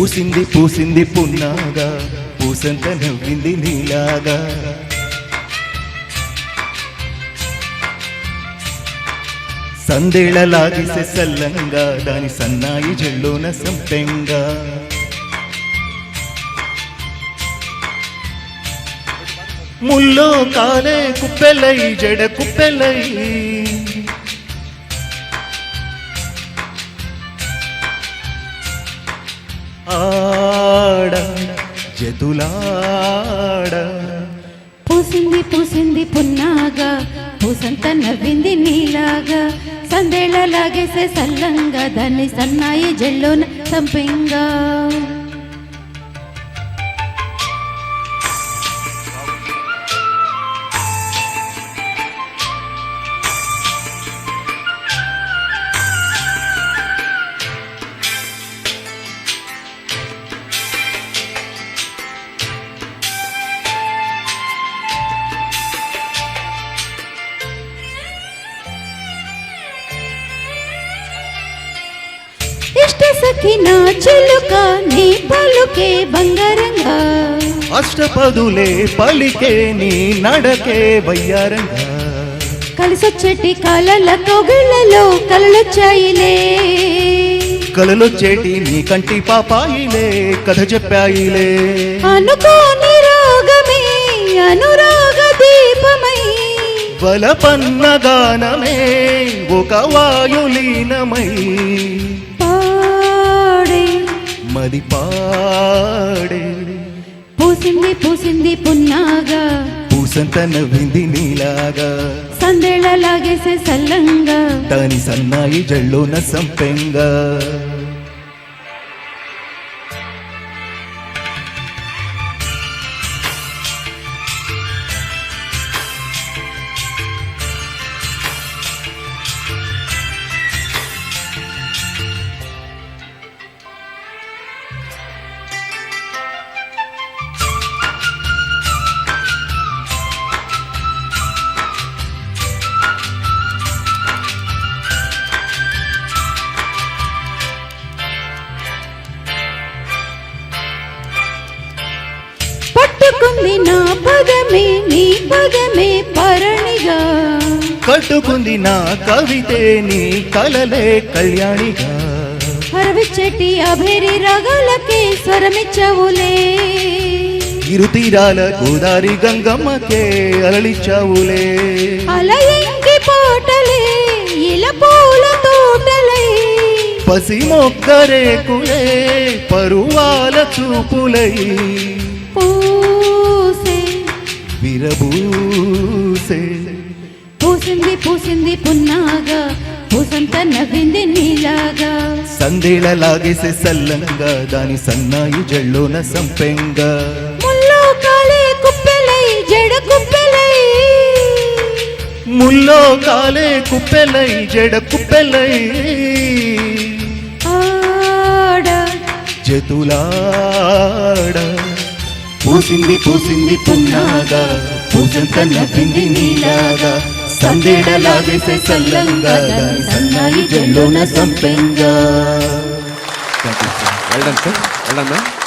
పూసింది పూసింది పున్నాగా పూసంత నవ్వింది నీలాగా. సందేళలాగిసే సల్లంగా దాని సన్నాయి జల్లోన సంపెంగా. ముల్లో కాలే కుప్పెలై జడ కుప్పెలై. ఆడ జతులాడ. పూసింది పూసింది పున్నాగా పూసంత నవ్వింది నీలాగా. సందేళ లాగేసే సల్లంగా దాన్ని సన్నాయి జల్లోన సంపెంగా సఖి నా చిలుక నీ పలుకే బంగారంగా. అష్టపదులే పలికే నీ నడకే వయ్యారంగా. కలిసొచ్చటి కాలల కోగిళ్ళలో కలలొచ్చాయిలే. కలలొచ్చేటి నీ కంటి పాపాయిలే కథ చెప్పాయిలే. అనుకోని రాగమే అనురాగ దీపమై. వలపన్న గానమే ఒక వాయులీనమై. మది పాడే పూసింది పూసింది పున్నాగా. పూసంత నవ్వింది నీలాగా. సందేళ లాగేసే సల్లంగా. దాని సన్నాయి జల్లోన సంపెంగా. పట్టుకుంది నా పదమే నీ పదమే పరణిగా కట్టుకుంది నా కవితే నీ కలలే కళ్యాణిగా. హరవిచ్చటి అభేరి రాగాలకే స్వరమిచ్చవులే. ఇరు తీరాల గోదారి గంగమ్మకే అలలిచ్చావులే. అలయంకి పాటలే ఇలా పూల తోటలై. పసి మొక్కరేకులే పరువాల చూపులై విరబూసే పూసింది పూసింది పున్నాగా పూసంత నవ్వింది నీలాగా. సందేళ లాగేసే సల్లంగా దాని సన్నాయి జల్లోన సంపెంగా. ముల్లో కాలే కుప్పెలై జడ కుప్పెలై. ముల్లో కాలే కుప్పెలై జడ కుప్పెలై. ఆడ. జతులాడ. పూసింది పూసింది పున్నాగా. పూసంత నవ్వింది నీలాగా. సందేడలాగేసే సల్లంగా. దాని సన్నాయి జల్లోన సంపెంగా. వెళ్ళండి సార్ వెళ్ళండి